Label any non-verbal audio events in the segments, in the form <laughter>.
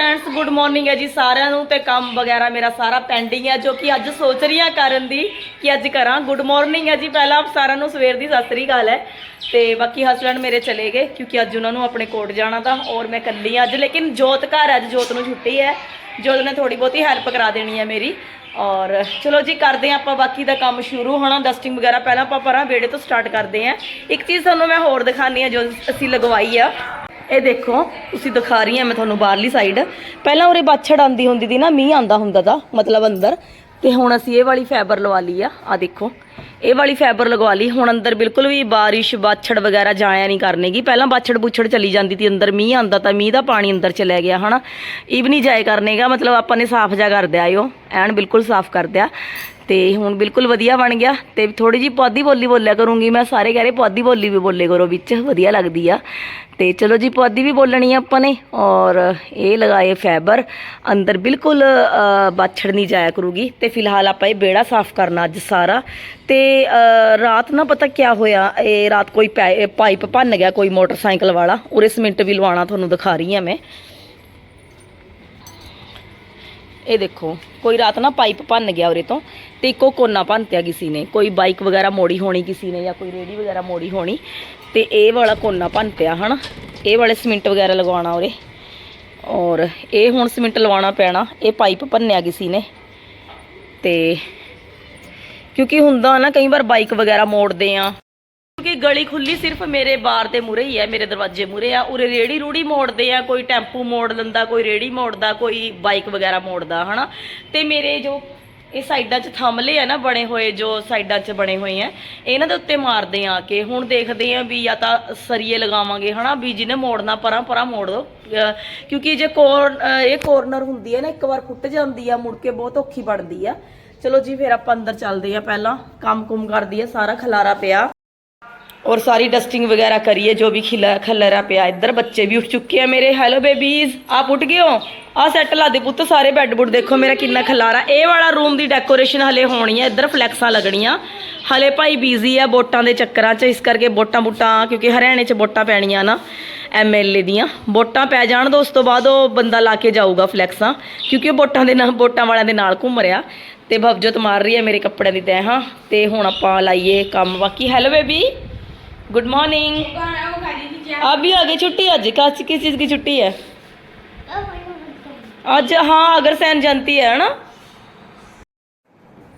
Friends good morning ਹੈ ਜੀ ਸਾਰਿਆਂ ਨੂੰ ਤੇ ਕੰਮ ਵਗੈਰਾ ਮੇਰਾ ਸਾਰਾ ਪੈਂਡਿੰਗ ਹੈ, ਜੋ ਕਿ ਅੱਜ ਸੋਚ ਰਹੀ ਹਾਂ ਕਰਨ ਦੀ ਕਿ ਅੱਜ ਕਰਾਂ। ਗੁੱਡ ਮਾਰਨਿੰਗ ਹੈ ਜੀ ਪਹਿਲਾਂ ਸਾਰਿਆਂ ਨੂੰ, ਸਵੇਰ ਦੀ ਸਤਿ ਸ੍ਰੀ ਅਕਾਲ ਹੈ। ਤੇ ਬਾਕੀ ਹਸਬੰਡ ਮੇਰੇ ਚਲੇ ਗਏ, ਕਿਉਂਕਿ ਅੱਜ ਉਹਨਾਂ ਨੂੰ ਆਪਣੇ ਕੋਟ ਜਾਣਾ ਤਾਂ ਔਰ ਮੈਂ ਇਕੱਲੀ ਹਾਂ ਅੱਜ, ਲੇਕਿਨ ਜੋਤ ਘਰ ਅੱਜ ਜੋਤ ਨੂੰ ਛੁੱਟੀ ਹੈ। ਜੋਤ ਨੇ ਥੋੜੀ ਬਹੁਤੀ ਹੈਲਪ ਕਰਾ ਦੇਣੀ ਹੈ ਮੇਰੀ। ਔਰ ਚਲੋ ਜੀ ਕਰਦੇ ਹਾਂ ਆਪਾਂ ਬਾਕੀ ਦਾ ਕੰਮ ਸ਼ੁਰੂ ਹੋਣਾ ਡਸਟਿੰਗ ਵਗੈਰਾ ਪਹਿਲਾਂ ਆਪਾਂ ਪਰਾਂ ਵਿਹੜੇ ਤੋਂ ਸਟਾਰਟ ਕਰਦੇ ਹਾਂ। ਇੱਕ ਚੀਜ਼ ਤੁਹਾਨੂੰ ਮੈਂ ਹੋਰ ਦਿਖਾਣੀ ਆ ਜੋ ਅਸੀਂ ਲਗਵਾਈ ਆ। ਇਹ ਦੇਖੋ, ਤੁਸੀਂ ਦਿਖਾ ਰਹੀ ਹਾਂ ਮੈਂ ਤੁਹਾਨੂੰ ਬਾਹਰਲੀ ਸਾਈਡ ਪਹਿਲਾਂ ਉਰੇ ਬਾਛੜ ਆਂਦੀ ਹੁੰਦੀ ਸੀ ਨਾ, ਮੀਂਹ ਆਂਦਾ ਹੁੰਦਾ ਤਾਂ, ਮਤਲਬ ਅੰਦਰ। ਤੇ ਹੁਣ ਅਸੀਂ ਇਹ ਵਾਲੀ ਫਾਈਬਰ ਲਵਾ ਲਈ ਆ ਆ ਦੇਖੋ। ਇਹ ਵਾਲੀ ਫਾਈਬਰ ਲਗਵਾ ਲਈ। ਹੁਣ ਅੰਦਰ ਬਿਲਕੁਲ ਵੀ ਬਾਰਿਸ਼, ਬਾਛੜ ਵਗੈਰਾ ਜਾਇਆ ਨਹੀਂ ਕਰਨੇਗੀ ਪਹਿਲਾਂ ਬਾਛੜ ਬੁਛੜ ਚਲੀ ਜਾਂਦੀ ਸੀ, ਅੰਦਰ ਮੀਂਹ ਆਂਦਾ ਤਾਂ ਮੀਂਹ ਦਾ ਪਾਣੀ ਅੰਦਰ ਚਲਿਆ ਗਿਆ, ਹਨਾ? ਇਹ ਵੀ ਨਹੀਂ ਜਾਇਆ ਕਰਨੇਗਾ, ਮਤਲਬ ਆਪਾਂ ਨੇ ਸਾਫ਼ ਜਾ ਕਰ ਦਿਆ ਓ। ਐਨ ਬਿਲਕੁਲ ਸਾਫ਼ ਕਰ ਦਿਆ। ਤੇ ਹੁਣ ਬਿਲਕੁਲ ਵਧੀਆ ਬਣ ਗਿਆ ਤੇ ਥੋੜੀ ਜੀ ਪੁਆਧੀ ਬੋਲੀ ਬੋਲਿਆ ਕਰੂੰਗੀ ਮੈਂ, ਸਾਰੇ ਕਹਿ ਰਹੇ ਪੁਆਧੀ ਬੋਲੀ ਵੀ ਬੋਲੇ ਕਰੋ ਵਿੱਚ, ਵਧੀਆ ਲੱਗਦੀ ਆ। ਤੇ ਚਲੋ ਜੀ ਪੁਆਧੀ ਵੀ ਬੋਲਣੀ ਆ ਆਪਾਂ ਨੇ ਔਰ ਇਹ ਲਗਾਏ ਫਾਈਬਰ ਅੰਦਰ ਬਿਲਕੁਲ ਬਾਛੜ ਨਹੀਂ ਜਾਇਆ ਕਰੂਗੀ ਤੇ ਫਿਲਹਾਲ ਆਪਾਂ ਇਹ ਬੇੜਾ ਸਾਫ਼ ਕਰਨਾ ਅੱਜ ਸਾਰਾ। ਤੇ ਰਾਤ ਨਾ ਪਤਾ ਕਿਆ ਹੋਇਆ, ਇਹ ਰਾਤ ਕੋਈ ਪੈ- ਪਾਈਪ ਭੰਨ ਗਿਆ ਕੋਈ ਮੋਟਰਸਾਈਕਲ ਵਾਲਾ, ਉਰੇ ਸੀਮਿੰਟ ਵੀ ਲਵਾਉਣਾ ਤੁਹਾਨੂੰ ਦਿਖਾ ਰਹੀ ਆ ਮੈਂ। ਇਹ ਦੇਖੋ, ਕੋਈ ਰਾਤ ਨਾ ਪਾਈਪ ਭੰਨ ਗਿਆ ਉਰੇ ਤੋਂ ਤੇ ਇੱਕੋ ਕੋਨਾ ਭੰਨਤਿਆ ਕਿਸੇ ਨੇ। ਕੋਈ ਬਾਈਕ ਵਗੈਰਾ ਮੋੜੀ ਹੋਣੀ ਕਿਸੇ ਨੇ ਜਾਂ ਕੋਈ ਰੇੜੀ ਵਗੈਰਾ ਮੋੜੀ ਹੋਣੀ ਤੇ ਇਹ ਵਾਲਾ ਕੋਨਾ ਭੰਨਤਿਆ, ਹਨਾ? ਇਹ ਵਾਲੇ ਸੀਮਿੰਟ ਵਗੈਰਾ ਲਗਵਾਉਣਾ ਉਰੇ। ਔਰ ਇਹ ਹੁਣ ਸੀਮਿੰਟ ਲਵਾਉਣਾ ਪੈਣਾ, ਇਹ ਪਾਈਪ ਭੰਨਿਆ ਕਿਸੇ ਨੇ। ਤੇ ਕਿਉਂਕਿ ਹੁੰਦਾ ਨਾ, ਕਈ ਵਾਰ ਬਾਈਕ ਵਗੈਰਾ ਮੋੜਦੇ ਆ। ਕਿਉਂਕਿ ਗਲੀ ਖੁੱਲੀ ਸਿਰਫ ਮੇਰੇ ਬਾਰ ਦੇ ਮੂਰੇ ਹੀ ਹੈ, ਮੇਰੇ ਦਰਵਾਜ਼ੇ ਮੂਰੇ ਆ। ਉਰੇ ਰੇੜੀ ਰੂੜੀ ਮੋੜਦੇ ਆ, ਕੋਈ ਟੈਂਪੂ ਮੋੜ ਲੈਂਦਾ, ਕੋਈ ਰੇੜੀ ਮੋੜਦਾ, ਕੋਈ ਬਾਈਕ ਵਗੈਰਾ ਮੋੜਦਾ, ਹਨਾ? ਤੇ ਮੇਰੇ ਜੋ ਇਹ ਸਾਈਡਾਂ 'ਚ ਥੰਮਲੇ ਆ ਨਾ, ਬਣੇ ਹੋਏ ਜੋ ਸਾਈਡਾਂ 'ਚ ਬਣੇ ਹੋਏ ਆ, ਇਹਨਾਂ ਦੇ ਉੱਤੇ ਮਾਰਦੇ ਆ ਕੇ। ਹੁਣ ਦੇਖਦੇ ਆ ਵੀ ਜਾਂ ਤਾਂ ਸਰੀਏ ਲਗਾਵਾਂਗੇ, ਹਨਾ? ਵੀ ਜਿਹਨੇ ਮੋੜਨਾ, ਪਰਾਂ ਪਰਾਂ ਮੋੜ ਦੋ। ਕਿਉਂਕਿ ਜੇ ਕੋਰ ਇਹ ਕੋਰਨਰ ਹੁੰਦੀ ਹੈ ਨਾ, ਇੱਕ ਵਾਰ ਫੁੱਟ ਜਾਂਦੀ ਆ, ਮੁੜ ਕੇ ਬਹੁਤ ਔਖੀ ਬਣਦੀ ਆ। ਚਲੋ ਜੀ, ਫਿਰ ਆਪਾਂ ਅੰਦਰ ਚੱਲਦੇ ਆ ਪਹਿਲਾਂ। ਕੰਮ ਕੁਮ ਕਰਦੀ ਆ, ਸਾਰਾ ਖਲਾਰਾ ਪਿਆ। ਔਰ ਸਾਰੀ ਡਸਟਿੰਗ ਵਗੈरह ਕਰੀਏ ਜੋ ਵੀ ਖਿਲਾ ਖਲਰਾ ਪਿਆ ਇੱਧਰ ਬੱਚੇ ਵੀ ਉੱਠ ਚੁੱਕੇ ਆ ਮੇਰੇ ਹੈਲੋ ਬੇਬੀਜ਼ ਆਪ ਉੱਠ ਗਏ ਹੋ ਆ ਸੈੱਟ ਲਾ ਦੇ ਪੁੱਤ ਸਾਰੇ ਬੈੱਡ ਬੁੱਡ ਦੇਖੋ ਮੇਰਾ ਕਿੰਨਾ ਖਲਾਰਾ ਇਹ ਵਾਲਾ ਰੂਮ ਦੀ ਡੈਕੋਰੇਸ਼ਨ ਹਲੇ ਹੋਣੀ ਹੈ ਇੱਧਰ ਫਲੈਕਸਾਂ ਲੱਗਣੀਆਂ ਹਲੇ ਭਾਈ ਬੀਜ਼ੀ ਆ ਵੋਟਾਂ ਦੇ ਚੱਕਰਾਂ 'ਚ ਇਸ ਕਰਕੇ ਵੋਟਾਂ ਬੁੱਟਾਂ ਕਿਉਂਕਿ ਹਰਿਆਣੇ 'ਚ ਵੋਟਾਂ ਪੈਣੀਆਂ ਨਾ ਐਮਐਲਏ ਦੀਆਂ ਵੋਟਾਂ ਪੈ ਜਾਣ ਤੋਂ ਉਸ ਤੋਂ ਬਾਅਦ ਉਹ ਬੰਦਾ ਲਾ ਕੇ ਜਾਊਗਾ ਫਲੈਕਸਾਂ ਕਿਉਂਕਿ ਉਹ ਵੋਟਾਂ ਦੇ ਨਾਲ ਵੋਟਾਂ ਵਾਲਿਆਂ ਦੇ ਨਾਲ ਘੁੰਮ ਰਿਹਾ ਤੇ ਭਵਜੋਤ ਮਾਰ ਰਹੀ ਹੈ ਮੇਰੇ ਕੱਪੜਿਆਂ ਦੀ ਤੈਅ ਹਾਂ ਤੇ ਹੁਣ ਆਪਾਂ ਲਾਈਏ ਕੰਮ ਬਾਕੀ ਹੈਲੋ ਬੇਬੀ गुड मॉर्निंग अभी आगे छुट्टी आज किस किस चीज की छुट्टी है ਅੱਜ ਹਾਂ ਅਗਰ ਸੈਨ ਜੰਤੀ ਹੈ ਨਾ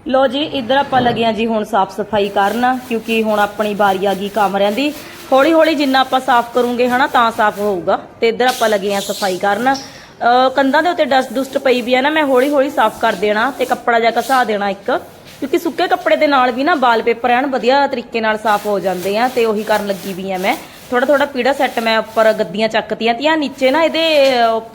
ਲੋ ਜੀ ਇੱਧਰ ਆਪਾਂ ਲੱਗੇ ਆ ਜੀ ਹੁਣ ਸਾਫ ਸਫਾਈ ਕਰਨ ਕਿਉਂਕਿ ਹੁਣ ਆਪਣੀ ਵਾਰੀ ਆ ਗਈ ਕਮਰਿਆਂ ਦੀ ਹੌਲੀ ਹੌਲੀ ਜਿੰਨਾ ਆਪਾਂ ਸਾਫ ਕਰੂੰਗੇ ਹਨਾ ਤਾਂ ਸਾਫ ਹੋਊਗਾ ਤੇ ਇੱਧਰ ਆਪਾਂ ਲੱਗੇ ਆ ਸਫਾਈ ਕਰਨ ਅਹ ਕੰਧਾਂ ਦੇ ਉੱਤੇ ਡਸਟ ਡੁਸਟ ਪਈ ਵੀ ਆ ਨਾ ਮੈਂ ਹੌਲੀ ਹੌਲੀ ਸਾਫ ਕਰ ਦੇਣਾ ਤੇ ਕੱਪੜਾ ਜਿਹਾ ਘਸਾ ਦੇਣਾ ਇੱਕ ਕਿਉਂਕਿ ਸੁੱਕੇ ਕੱਪੜੇ ਦੇ ਨਾਲ ਵੀ ਨਾ ਵਾਲਪੇਪਰ ਐਨ ਵਧੀਆ ਤਰੀਕੇ ਨਾਲ ਸਾਫ਼ ਹੋ ਜਾਂਦੇ ਆ ਤੇ ਉਹੀ ਕਰਨ ਲੱਗੀ ਵੀ ਆ ਮੈਂ। ਥੋੜਾ ਥੋੜਾ ਪੀੜਾ ਸੈੱਟ ਮੈਂ ਉੱਪਰ ਗੱਦੀਆਂ ਚੱਕਤੀਆਂ ਤੀਆਂ, ਨੀਚੇ ਨਾ ਇਹਦੇ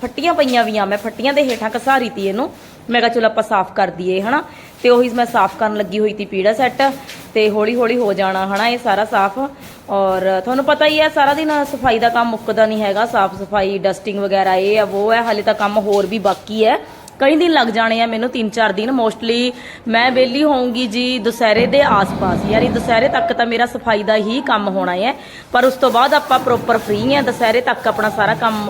ਫੱਟੀਆਂ ਪਈਆਂ ਵੀ ਆ ਮੈਂ, ਫੱਟੀਆਂ ਦੇ ਹੇਠਾਂ ਘਸਾਰੀ ਤੀ ਇਹਨੂੰ। ਮੈਂ ਕਿਹਾ ਚਲੋ ਆਪਾਂ ਸਾਫ਼ ਕਰ ਦਈਏ, ਹਨਾ? ਤੇ ਉਹੀ ਮੈਂ ਸਾਫ਼ ਕਰਨ ਲੱਗੀ ਹੋਈ ਤੀ ਪੀੜਾ ਸੈੱਟ ਤੇ ਹੌਲੀ ਹੌਲੀ ਹੋ ਜਾਣਾ, ਹਨਾ, ਇਹ ਸਾਰਾ ਸਾਫ਼। ਔਰ ਤੁਹਾਨੂੰ ਪਤਾ ਹੀ ਹੈ ਸਾਰਾ ਦਿਨ ਸਫ਼ਾਈ ਦਾ ਕੰਮ ਮੁੱਕਦਾ ਨਹੀਂ ਹੈਗਾ, ਸਾਫ਼ ਸਫ਼ਾਈ, ਡਸਟਿੰਗ ਵਗੈਰਾ ਇਹ ਆ, ਉਹ ਹੈ ਹਾਲੇ ਤਾਂ ਕੰਮ ਹੋਰ ਵੀ ਬਾਕੀ ਹੈ। ਕਈ ਦਿਨ ਲੱਗ ਜਾਣੇ ਆ ਮੈਨੂੰ 3-4 ਦਿਨ। ਮੋਸਟਲੀ ਮੈਂ ਵਿਹਲੀ ਹੋਊਂਗੀ ਜੀ ਦੁਸਹਿਰੇ ਦੇ ਆਸ-ਪਾਸ। ਯਾਨੀ ਦੁਸਹਿਰੇ ਤੱਕ ਤਾਂ ਮੇਰਾ ਸਫ਼ਾਈ ਦਾ ਹੀ ਕੰਮ ਹੋਣਾ ਹੈ। ਪਰ ਉਸ ਤੋਂ ਬਾਅਦ ਆਪਾਂ ਪ੍ਰੋਪਰ ਫ੍ਰੀ ਆ ਦੁਸਹਿਰੇ ਤੱਕ ਆਪਣਾ ਸਾਰਾ ਕੰਮ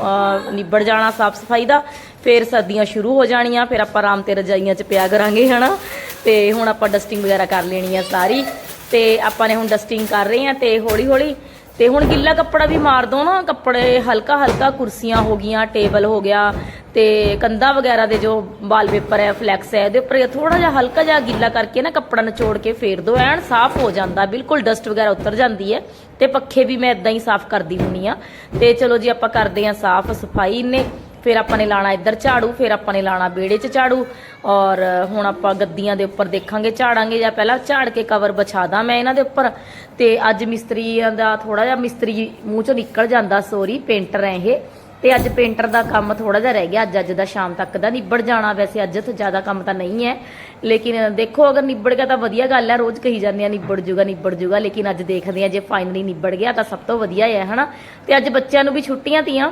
ਨਿਬੜ ਜਾਣਾ ਸਾਫ਼ ਸਫ਼ਾਈ ਦਾ। ਫਿਰ ਸਰਦੀਆਂ ਸ਼ੁਰੂ ਹੋ ਜਾਣੀਆਂ। ਫਿਰ ਆਪਾਂ ਆਰਾਮ ਤੇ ਰਜਾਈਆਂ 'ਚ ਪਿਆ ਕਰਾਂਗੇ, ਹਨਾ? ਤੇ ਹੁਣ ਆਪਾਂ ਡਸਟਿੰਗ ਵਗੈਰਾ ਕਰ ਲੈਣੀ ਆ ਸਾਰੀ। ਤੇ ਆਪਾਂ ਨੇ ਹੁਣ ਡਸਟਿੰਗ ਕਰ ਰਹੇ ਆ ਤੇ ਹੌਲੀ-ਹੌਲੀ ਤੇ ਹੁਣ ਗਿੱਲਾ ਕੱਪੜਾ ਵੀ ਮਾਰ ਦੋ ਨਾ, ਕੱਪੜੇ ਹਲਕਾ ਹਲਕਾ ਕੁਰਸੀਆਂ ਹੋ ਗਈਆਂ, ਟੇਬਲ ਹੋ ਗਿਆ, ਤੇ ਕੰਧਾਂ ਵਗੈਰਾ ਦੇ ਜੋ ਵਾਲਪੇਪਰ ਹੈ, ਫਲੈਕਸ ਹੈ, ਇਹਦੇ ਉੱਪਰ ਥੋੜਾ ਜਿਹਾ ਹਲਕਾ ਜਿਹਾ ਗਿੱਲਾ ਕਰਕੇ ਨਾ ਕੱਪੜਾ ਨਿਚੋੜ ਕੇ ਫੇਰ ਦੋ, ਐਨ ਸਾਫ਼ ਹੋ ਜਾਂਦਾ, ਬਿਲਕੁਲ ਡਸਟ ਵਗੈਰਾ ਉਤਰ ਜਾਂਦੀ ਹੈ, ਤੇ ਪੱਖੇ ਵੀ ਮੈਂ ਇਦਾਂ ਹੀ ਸਾਫ਼ ਕਰਦੀ ਹੁੰਨੀ ਆ ਤੇ ਚਲੋ ਜੀ ਆਪਾਂ ਕਰਦੇ ਆ ਸਾਫ਼ ਸਫ਼ਾਈ ਨੇ ਫਿਰ ਆਪਾਂ ਨੇ ਲਾਣਾ ਇੱਧਰ ਝਾੜੂ, ਫਿਰ ਆਪਾਂ ਨੇ ਲਾਣਾ ਵਿਹੜੇ 'ਚ ਝਾੜੂ ਔਰ ਹੁਣ ਆਪਾਂ ਗੱਦੀਆਂ ਦੇ ਉੱਪਰ ਦੇਖਾਂਗੇ, ਝਾੜਾਂਗੇ ਜਾਂ ਪਹਿਲਾਂ ਝਾੜ ਕੇ ਕਵਰ ਵਿਛਾ ਦਾਂ ਮੈਂ ਇਹਨਾਂ ਦੇ ਉੱਪਰ। ਤੇ ਅੱਜ ਮਿਸਤਰੀਆਂ ਦਾ ਥੋੜਾ ਜਿਹਾ ਮਿਸਤਰੀ ਮੂੰਹ 'ਚੋਂ ਨਿਕਲ ਜਾਂਦਾ ਸੋਰੀ ਪੇਂਟਰ ਹੈ ਇਹ। ਤੇ ਅੱਜ ਪੇਂਟਰ ਦਾ ਕੰਮ ਥੋੜਾ ਜਿਹਾ ਰਹਿ ਗਿਆ, ਅੱਜ ਅੱਜ ਦਾ ਸ਼ਾਮ ਤੱਕ ਦਾ ਨਿਬੜ ਜਾਣਾ। ਵੈਸੇ ਅੱਜ ਤੋਂ ਜ਼ਿਆਦਾ ਕੰਮ ਤਾਂ ਨਹੀਂ ਹੈ, ਲੇਕਿਨ ਦੇਖੋ ਅਗਰ ਨਿਬੜ ਗਿਆ ਤਾਂ ਵਧੀਆ ਗੱਲ ਹੈ, ਰੋਜ਼ ਕਹੀ ਜਾਂਦੇ ਆ ਨਿਬੜ ਜੂਗਾ ਨਿਬੜ ਜੂਗਾ, ਲੇਕਿਨ ਅੱਜ ਦੇਖਦੇ ਆ ਜੇ ਫਾਈਨਲੀ ਨਿਬੜ ਗਿਆ ਤਾਂ ਸਭ ਤੋਂ ਵਧੀਆ ਹੈ, ਹਨਾ? ਤੇ ਅੱਜ ਬੱਚਿਆਂ ਨੂੰ ਵੀ ਛੁੱਟੀਆਂ ਤੀਆਂ।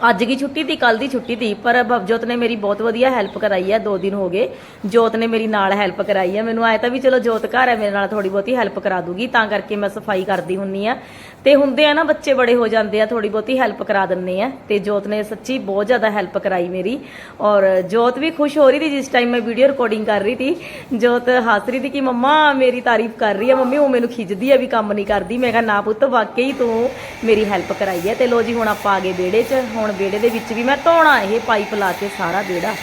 ਅੱਜ ਦੀ ਛੁੱਟੀ ਤੀ ਕੱਲ ਦੀ ਛੁੱਟੀ ਤੀ ਪਰ ਭਵਜੋਤ ਨੇ ਮੇਰੀ ਬਹੁਤ ਵਧੀਆ ਹੈਲਪ ਕਰਾਈ ਹੈ, ਦੋ ਦਿਨ ਹੋ ਗਏ। ਜੋਤ ਨੇ ਮੇਰੀ ਨਾਲ ਹੈਲਪ ਕਰਾਈ ਹੈ। ਮੈਨੂੰ ਆਇਆ ਤਾਂ ਵੀ ਚਲੋ ਜੋਤ ਘਰ ਹੈ, ਮੇਰੇ ਨਾਲ ਥੋੜੀ ਬਹੁਤੀ ਹੈਲਪ ਕਰਾ ਦੂਗੀ, ਤਾਂ ਕਰਕੇ ਮੈਂ ਸਫ਼ਾਈ ਕਰਦੀ ਹੁੰਨੀ ਆ ਤੇ ਹੁੰਦੇ ਆ ਨਾ ਬੱਚੇ ਬੜੇ ਹੋ ਜਾਂਦੇ ਆ ਥੋੜੀ ਬਹੁਤੀ ਹੈਲਪ ਕਰਾ ਦਿੰਨੇ ਆ। ਤੇ ਜੋਤ ਨੇ ਸੱਚੀ ਬਹੁਤ ਜ਼ਿਆਦਾ ਹੈਲਪ ਕਰਾਈ ਮੇਰੀ। ਔਰ ਜੋਤ ਵੀ ਖੁਸ਼ ਹੋ ਰਹੀ ਸੀ ਜਿਸ ਟਾਈਮ ਮੈਂ ਵੀਡੀਓ ਰਿਕਾਰਡਿੰਗ ਕਰ ਰਹੀ ਸੀ। ਜੋਤ ਹੱਸ ਰਹੀ ਸੀ ਕਿ ਮੰਮਾ, ਮੇਰੀ ਤਾਰੀਫ ਕਰ ਰਹੀ ਹੈ ਮੰਮੀ, ਉਹ ਮੈਨੂੰ ਖਿੱਚਦੀ ਆ ਵੀ ਕੰਮ ਨਹੀਂ ਕਰਦੀ। ਮੈਂ ਕਿਹਾ, ਨਾ ਪੁੱਤ, ਵਾਕਈ ਤੂੰ ਮੇਰੀ ਹੈਲਪ ਕਰਾਈ ਹੈ ਤੇ ਲੋ ਜੀ, ਹੁਣ ਆਪਾਂ ਆ ਗਏ ਵਿਹੜੇ 'ਚ। ਹੁਣ ਵਿਹੜੇ ਦੇ ਵਿੱਚ ਵੀ ਮੈਂ ਧੋਣਾ ਇਹ ਪਾਈਪ ਲਾ ਕੇ ਸਾਰਾ ਵਿਹੜਾ।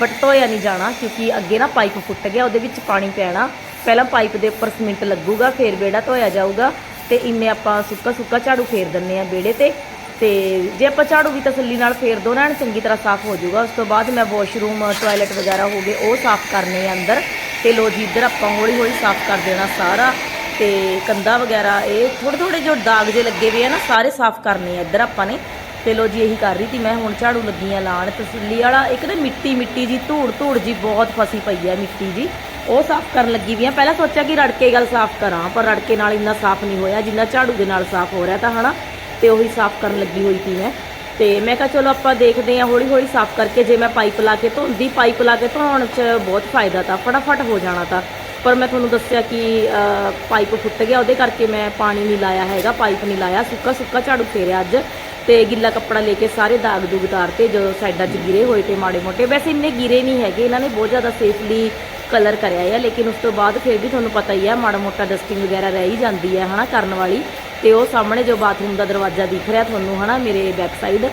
ਬਟ ਧੋਇਆ ਨਹੀਂ ਜਾਣਾ ਕਿਉਂਕਿ ਅੱਗੇ ਨਾ ਪਾਈਪ ਫੁੱਟ ਗਿਆ, ਉਹਦੇ ਵਿੱਚ ਪਾਣੀ ਪੈਣਾ। ਪਹਿਲਾਂ ਪਾਈਪ ਦੇ ਉੱਪਰ ਸੀਮਿੰਟ ਲੱਗੂਗਾ, ਫਿਰ ਵਿਹੜਾ ਧੋਇਆ ਜਾਊਗਾ। ਤੇ ਇਵੇਂ ਆਪਾਂ ਸੁੱਕਾ ਸੁੱਕਾ ਝਾੜੂ ਫੇਰ ਦਿੰਨੇ ਆ ਵਿਹੜੇ ਤੇ। ਤੇ ਜੇ ਆਪਾਂ ਝਾੜੂ ਵੀ ਤਸੱਲੀ ਨਾਲ ਫੇਰ ਦੋ ਨਾ, ਚੰਗੀ ਤਰ੍ਹਾਂ ਸਾਫ਼ ਹੋ ਜਾਊਗਾ। ਉਸ ਤੋਂ ਬਾਅਦ ਮੈਂ ਵਾਸ਼ਰੂਮ ਟਾਇਲਟ ਵਗੈਰਾ ਹੋ ਗਏ, ਉਹ ਸਾਫ਼ ਕਰਨੇ ਆ ਅੰਦਰ। ਤੇ ਲੋ ਜੀ, ਇੱਧਰ ਆਪਾਂ ਹੌਲੀ ਹੌਲੀ ਸਾਫ਼ ਕਰ ਦੇਣਾ ਸਾਰਾ। ਤੇ ਕੰਧਾਂ ਵਗੈਰਾ, ਇਹ ਥੋੜੇ ਥੋੜੇ ਜੋ ਦਾਗ ਜੇ ਲੱਗੇ ਹੋਏ ਆ ਨਾ, ਸਾਰੇ ਸਾਫ਼ ਕਰਨੇ ਆ ਇੱਧਰ ਆਪਾਂ ਨੇ। ਤੇ ਲੋ ਜੀ, ਇਹੀ ਕਰ ਰਹੀ ਸੀ ਮੈਂ, ਹੁਣ ਝਾੜੂ ਲੱਗੀਆਂ ਲਾਣ ਤਸੱਲੀ ਵਾਲਾ ਇੱਕ ਤਾਂ ਮਿੱਟੀ ਮਿੱਟੀ ਜੀ ਧੂੜ ਧੂੜ ਜੀ ਬਹੁਤ ਫਸੀ ਪਈ ਆ ਮਿੱਟੀ ਜੀ। ਉਹ ਸਾਫ਼ ਕਰਨ ਲੱਗੀ ਵੀ ਆ। ਪਹਿਲਾਂ ਸੋਚਿਆ ਕਿ ਰੜਕੇ ਗੱਲ ਸਾਫ਼ ਕਰਾਂ, ਪਰ ਰੜਕੇ ਨਾਲ ਇੰਨਾ ਸਾਫ਼ ਨਹੀਂ ਹੋਇਆ, ਜਿੰਨਾ ਝਾੜੂ ਦੇ ਨਾਲ ਸਾਫ਼ ਹੋ ਰਿਹਾ ਤਾਂ, ਹਨਾ? ਤੇ ਉਹੀ ਸਾਫ਼ ਕਰਨ ਲੱਗੀ ਹੋਈ ਸੀ ਮੈਂ। ਤੇ ਮੈਂ ਕਿਹਾ ਚਲੋ ਆਪਾਂ ਦੇਖਦੇ ਹਾਂ ਹੌਲੀ ਹੌਲੀ ਸਾਫ਼ ਕਰਕੇ ਜੇ ਮੈਂ ਪਾਈਪ ਲਾ ਕੇ ਧੋਂਦੀ ਪਾਈਪ ਲਾ ਕੇ ਧੋਣ 'ਚ ਬਹੁਤ ਫਾਇਦਾ ਤਾਂ, ਫਟਾਫਟ ਹੋ ਜਾਣਾ ਤਾਂ। ਪਰ ਮੈਂ ਤੁਹਾਨੂੰ ਦੱਸਿਆ ਕਿ ਪਾਈਪ ਫੁੱਟ ਗਿਆ, ਉਹਦੇ ਕਰਕੇ ਮੈਂ ਪਾਣੀ ਨਹੀਂ ਲਾਇਆ ਹੈਗਾ, ਪਾਈਪ ਨਹੀਂ ਲਾਇਆ। ਸੁੱਕਾ ਸੁੱਕਾ ਝਾੜੂ ਫੇਰਿਆ ਅੱਜ। ਤੇ ਗਿੱਲਾ ਕੱਪੜਾ ਲੈ ਕੇ ਸਾਰੇ ਦਾਗ ਦੂਗ ਉਤਾਰਤੇ ਜੋ ਸਾਈਡਾਂ 'ਚ ਗਿਰੇ ਹੋਏ ਤੇ ਮਾੜੇ ਮੋਟੇ। ਵੈਸੇ ਇੰਨੇ ਗਿਰੇ ਨਹੀਂ ਹੈਗੇ, ਇਹਨਾਂ ਨੇ ਬਹੁਤ ਜ਼ਿਆਦਾ ਸੇਫਲੀ ਕਲਰ ਕਰਿਆ ਆ, ਲੇਕਿਨ ਉਸ ਤੋਂ ਬਾਅਦ ਫਿਰ ਵੀ ਤੁਹਾਨੂੰ ਪਤਾ ਹੀ ਆ, ਮਾੜਾ ਮੋਟਾ ਡਸਟਿੰਗ ਵਗੈਰਾ ਰਹਿ ਹੀ ਜਾਂਦੀ ਹੈ ਹਨਾ, ਕਰਨ ਵਾਲੀ। ਤੇ ਉਹ ਸਾਹਮਣੇ ਜੋ ਬਾਥਰੂਮ ਦਾ ਦਰਵਾਜ਼ਾ ਦਿਖ ਰਿਹਾ ਤੁਹਾਨੂੰ, ਹਨਾ, ਮੇਰੇ ਬੈਕ ਸਾਈਡ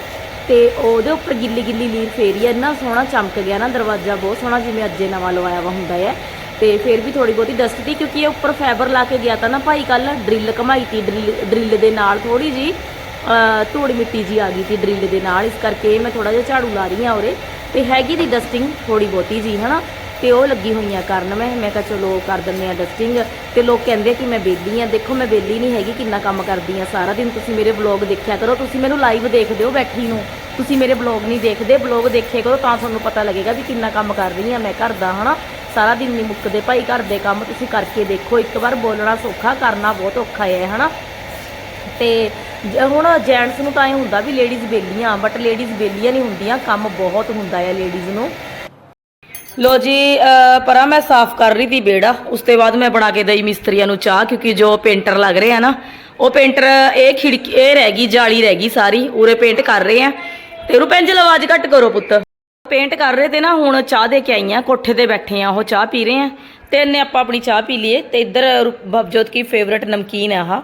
ਤੇ ਉਹਦੇ ਉੱਪਰ ਗਿੱਲੀ ਗਿੱਲੀ ਲੀਰ ਫੇਰੀ ਹੈ ਇੰਨਾ ਸੋਹਣਾ ਚਮਕ ਗਿਆ ਨਾ ਦਰਵਾਜ਼ਾ, ਬਹੁਤ ਸੋਹਣਾ ਜਿਵੇਂ ਅੱਜੇ ਨਵਾਂ ਲਵਾਇਆ ਵਾ ਹੁੰਦਾ ਹੈ ਤੇ ਫਿਰ ਵੀ ਥੋੜੀ ਬਹੁਤੀ ਡਸਟ ਸੀ, ਕਿਉਂਕਿ ਇਹ ਉੱਪਰ ਫਾਈਬਰ ਲਾ ਕੇ ਗਿਆ ਤਾਂ ਨਾ ਭਾਈ ਕੱਲ ਡਰਿੱਲ ਘਮਾਈ ਤੀ ਡਰਿੱਲ ਡਰਿੱਲ ਦੇ ਨਾਲ ਥੋੜੀ ਜੀ ਧੂੜ ਮਿੱਟੀ ਜੀ ਆ ਗਈ ਸੀ ਡਰਿੱਲ ਦੇ ਨਾਲ। ਇਸ ਕਰਕੇ ਮੈਂ ਥੋੜਾ ਜਿਹਾ ਝਾੜੂ ਲਾ ਰਹੀ ਹਾਂ ਉਰੇ। ਤੇ ਹੈਗੀ ਦੀ ਡਸਟਿੰਗ ਥੋੜੀ ਬਹੁਤੀ ਜੀ, ਹਨਾ? ਤੇ ਉਹ ਲੱਗੀ ਹੋਈਆਂ ਕਰਨ ਮੈਂ। ਮੈਂ ਕਿਹਾ ਚਲੋ ਕਰ ਦਿੰਦੇ ਆ ਡਸਟਿੰਗ ਤੇ ਲੋਕ ਕਹਿੰਦੇ ਕਿ ਮੈਂ ਬੇਲੀ ਆ। ਦੇਖੋ, ਮੈਂ ਬੇਲੀ ਨਹੀਂ ਹੈਗੀ, ਕਿੰਨਾ ਕੰਮ ਕਰਦੀ ਆ ਸਾਰਾ ਦਿਨ। ਤੁਸੀਂ ਮੇਰੇ ਵਲੌਗ ਦੇਖਿਆ ਕਰੋ। ਤੁਸੀਂ ਮੈਨੂੰ ਲਾਈਵ ਦੇਖਦੇ ਹੋ ਬੈਠੀ ਨੂੰ। ਤੁਸੀਂ ਮੇਰੇ ਵਲੌਗ ਨਹੀਂ ਦੇਖਦੇ। ਵਲੌਗ ਦੇਖਿਆ ਕਰੋ ਤਾਂ ਤੁਹਾਨੂੰ ਪਤਾ ਲੱਗੇਗਾ ਵੀ ਕਿੰਨਾ ਕੰਮ ਕਰ ਰਹੀ ਆ ਮੈਂ ਘਰ ਦਾ, ਹਨਾ? ਸਾਰਾ ਦਿਨ ਨਹੀਂ ਮੁੱਕਦੇ ਭਾਈ ਘਰ ਦੇ ਕੰਮ। ਤੁਸੀਂ ਕਰਕੇ ਦੇਖੋ, ਇੱਕ ਵਾਰ ਬੋਲਣਾ ਸੌਖਾ, ਕਰਨਾ ਬਹੁਤ ਔਖਾ ਹੈ, ਹਨਾ? ਤੇ ਜ- ਹੁਣ ਜੈਂਟਸ ਨੂੰ ਤਾਂ ਇਹ ਹੁੰਦਾ ਵੀ ਲੇਡੀਜ਼ ਬੇਲੀਆਂ ਬਟ ਲੇਡੀਜ਼ ਬੇਲੀਆਂ ਨਹੀਂ ਹੁੰਦੀਆਂ, ਕੰਮ ਬਹੁਤ ਹੁੰਦਾ ਹੈ ਲੇਡੀਜ਼ ਨੂੰ। ਲੋ ਜੀ, ਅਹ ਮੈਂ ਸਾਫ਼ ਕਰ ਰਹੀ ਸੀ ਬੇੜਾ, ਉਸ ਤੋਂ ਬਾਅਦ ਮੈਂ ਬਣਾ ਕੇ ਦਈ ਮਿਸਤਰੀਆਂ ਨੂੰ ਚਾਹ, ਕਿਉਂਕਿ ਜੋ ਪੇਂਟਰ ਲੱਗ ਰਹੇ ਆ ਨਾ, ਉਹ ਪੇਂਟਰ ਇਹ ਖਿੜਕੀ, ਇਹ ਰਹਿ ਗਈ, ਜਾਲੀ ਰਹਿ ਗਈ ਸਾਰੀ, ਉਰੇ ਪੇਂਟ ਕਰ ਰਹੇ ਆ। ਤੇ ਰੁਪੈਂਜਲ ਆਵਾਜ਼ ਘੱਟ ਕਰੋ ਪੁੱਤ। ਪੇਂਟ ਕਰ ਰਹੇ ਤੇ ਨਾ ਹੁਣ ਚਾਹ ਦੇ ਕੇ ਆਈਆਂ, ਕੋਠੇ ਤੇ ਬੈਠੇ ਆ, ਉਹ ਚਾਹ ਪੀ ਰਹੇ ਆ। ਤੇ ਇਹਨੇ ਆਪਾਂ ਆਪਣੀ ਚਾਹ ਪੀ ਲਈਏ, ਤੇ ਇੱਧਰ ਬਬਜੋਤ ਕੀ ਫੇਵਰਟ ਨਮਕੀਨ ਆ ਆਹ।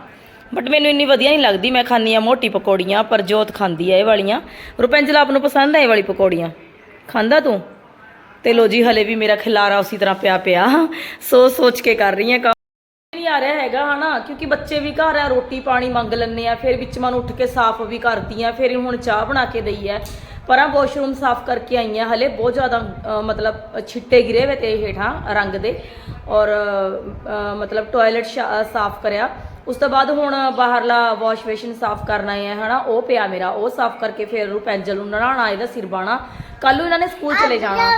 ਬਟ ਮੈਨੂੰ ਇੰਨੀ ਵਧੀਆ ਨਹੀਂ ਲੱਗਦੀ ਮੈਂ ਖਾਂਦੀ ਆ ਮੋਟੀ ਪਕੌੜੀਆਂ ਪਰ ਜੋਤ ਖਾਂਦੀ ਆ ਇਹ ਵਾਲੀਆਂ। ਰੁਪੈਂਜਲ ਆਪ ਨੂੰ ਪਸੰਦ ਆ ਇਹ ਵਾਲੀ ਪਕੌੜੀਆਂ? ਖਾਂਦਾ ਤੂੰ? ਤੇ ਲੋ ਜੀ ਹਲੇ ਵੀ ਮੇਰਾ ਖਿਲਾਰਾ ਉਸੇ ਤਰ੍ਹਾਂ ਪਿਆ ਪਿਆ। ਸੋਚ ਸੋਚ ਕੇ ਕਰ ਰਹੀ ਹਾਂ ਕੰਮ ਨਹੀਂ ਆ ਰਿਹਾ ਹੈਗਾ ਹਨਾ? ਕਿਉਂਕਿ ਬੱਚੇ ਵੀ ਘਰ ਆ ਰੋਟੀ ਪਾਣੀ ਮੰਗ ਲੈਂਦੇ ਆ ਫਿਰ ਵਿੱਚ ਮਨ ਉੱਠ ਕੇ ਸਾਫ਼ ਵੀ ਕਰਦੀ ਆ ਫਿਰ ਹੁਣ ਚਾਹ ਬਣਾ ਕੇ ਦਈ ਆ ਪਰ ਆ ਵਾਸ਼ਰੂਮ ਸਾਫ਼ ਕਰਕੇ ਆਈ ਆ ਹਲੇ ਬਹੁਤ ਜ਼ਿਆਦਾ ਮਤਲਬ ਛਿੱਟੇ ਗਿਰੇ ਵੇ ਤੇ ਹੇਠਾਂ ਰੰਗ ਦੇ। ਔਰ ਅ, ਮਤਲਬ ਟਾਇਲਟ ਸਾਫ਼ ਕਰਿਆ। ਉਸ ਤੋਂ ਬਾਅਦ ਹੁਣ ਬਾਹਰਲਾ ਵਾਸ਼ ਬੇਸਿਨ ਸਾਫ਼ ਕਰਨਾ ਹੈ ਹਨਾ? ਉਹ ਪਿਆ ਮੇਰਾ ਉਹ ਸਾਫ਼ ਕਰਕੇ ਫਿਰ ਉਹ ਪੈਂਜਲ ਨੂੰ ਨਹਾਉਣਾ ਇਹਦਾ ਸਿਰ ਬਾਣਾ। ਕੱਲ ਨੂੰ ਇਹਨਾਂ ਨੇ ਸਕੂਲ ਚਲੇ ਜਾਣਾ।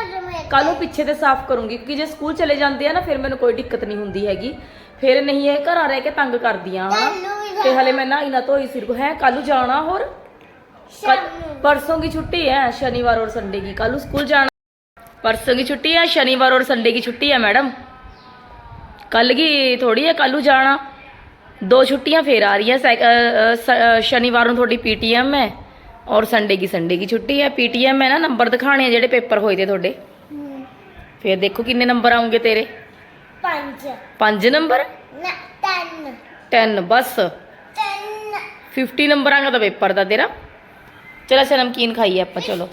ਕੱਲ ਨੂੰ ਪਿੱਛੇ ਤੇ ਸਾਫ਼ ਕਰੂੰਗੀ ਕਿਉਂਕਿ ਜੇ ਸਕੂਲ ਚਲੇ ਜਾਂਦੇ ਆ ਨਾ ਫਿਰ ਮੈਨੂੰ ਕੋਈ ਦਿੱਕਤ ਨਹੀਂ ਹੁੰਦੀ ਹੈਗੀ। ਫਿਰ ਨਹੀਂ ਇਹ ਘਰ ਆ ਰਹਿ ਕੇ ਤੰਗ ਕਰਦੀਆਂ ਹਨਾ? ਤੇ ਹਲੇ ਮੈਂ ਨਾ ਇਹਨਾਂ ਤੋਂ ਹੀ ਸਿਰ ਹੈ ਕੱਲ ਨੂੰ ਜਾਣਾ ਹੋਰ? ਪਰਸੋਂ ਦੀ ਛੁੱਟੀ ਹੈ ਸ਼ਨੀਵਾਰ ਔਰ ਸੰਡੇ ਦੀ। ਕੱਲ ਨੂੰ ਸਕੂਲ ਜਾਣਾ। ਪਰਸੋਂ ਦੀ ਛੁੱਟੀ ਹੈ ਸ਼ਨੀਵਾਰ ਔਰ ਸੰਡੇ ਦੀ ਛੁੱਟੀ ਹੈ ਮੈਡਮ। ਕੱਲ ਕੀ ਥੋੜੀ ਹੈ ਕੱਲ ਨੂੰ ਜਾਣਾ। ਦੋ छुट्टियां फिर आ रही हैं शनिवार को थोड़ी पीटीएम है और संडे की संडे की छुट्टी है पीटीएम है ना नंबर दिखाने हैं जेडे पेपर होए थे थोड़े फिर देखो किन्ने नंबर आऊंगे तेरे पांच पांच नंबर टेन टेन बस टेन फिफ्टी नंबर आएगा तो पेपर था तेरा चलो अच्छा नमकीन खाइए आप चलो